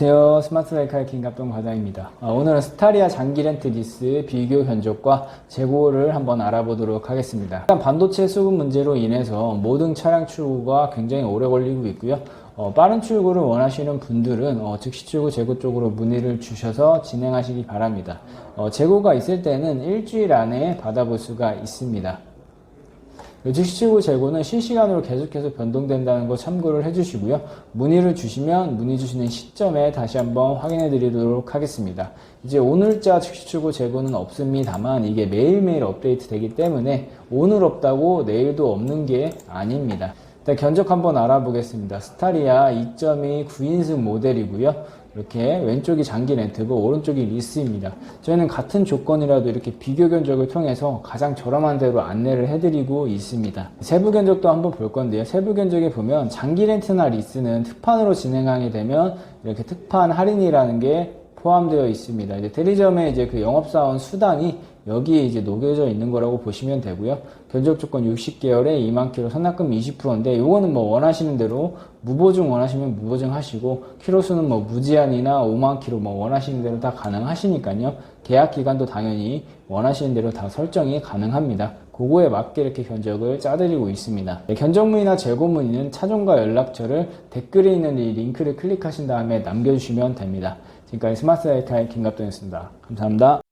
안녕하세요. 스마트 라이카의 김갑동 과장입니다. 아, 오늘은 스타리아 장기 렌트 리스 비교 견적과 재고를 한번 알아보도록 하겠습니다. 일단 반도체 수급 문제로 인해서 모든 차량 출고가 굉장히 오래 걸리고 있고요. 어, 빠른 출고를 원하시는 분들은 어, 즉시 출고 재고 쪽으로 문의를 주셔서 진행하시기 바랍니다. 어, 재고가 있을 때는 일주일 안에 받아볼 수가 있습니다. 즉시치고 재고는 실시간으로 계속해서 변동된다는 거 참고를 해주시고요. 문의를 주시면 문의 주시는 시점에 다시 한번 확인해 드리도록 하겠습니다. 이제 오늘자 즉시치고 재고는 없습니다만 이게 매일매일 업데이트 되기 때문에 오늘 없다고 내일도 없는 게 아닙니다. 견적 한번 알아보겠습니다. 스타리아 2.2 9인승 모델이고요. 이렇게 왼쪽이 장기 렌트고 오른쪽이 리스입니다. 저희는 같은 조건이라도 이렇게 비교 견적을 통해서 가장 저렴한 대로 안내를 해드리고 있습니다. 세부 견적도 한번 볼 건데요. 세부 견적에 보면 장기 렌트나 리스는 특판으로 진행하게 되면 이렇게 특판 할인이라는 게 포함되어 있습니다. 이제 대리점에 이제 그 영업사원 수당이 여기에 이제 녹여져 있는 거라고 보시면 되고요. 견적 조건 60개월에 2만 킬로 선납금 20%인데 요거는 뭐 원하시는 대로 무보증 원하시면 무보증 하시고 키로 수는 뭐 무제한이나 5만 킬로 뭐 원하시는 대로 다 가능하시니까요. 계약 기간도 당연히 원하시는 대로 다 설정이 가능합니다. 그거에 맞게 이렇게 견적을 짜드리고 있습니다. 네, 견적문이나 재고 문의는 차종과 연락처를 댓글에 있는 이 링크를 클릭하신 다음에 남겨주시면 됩니다. 지금까지 스마트 라이터의 김갑동이었습니다. 감사합니다.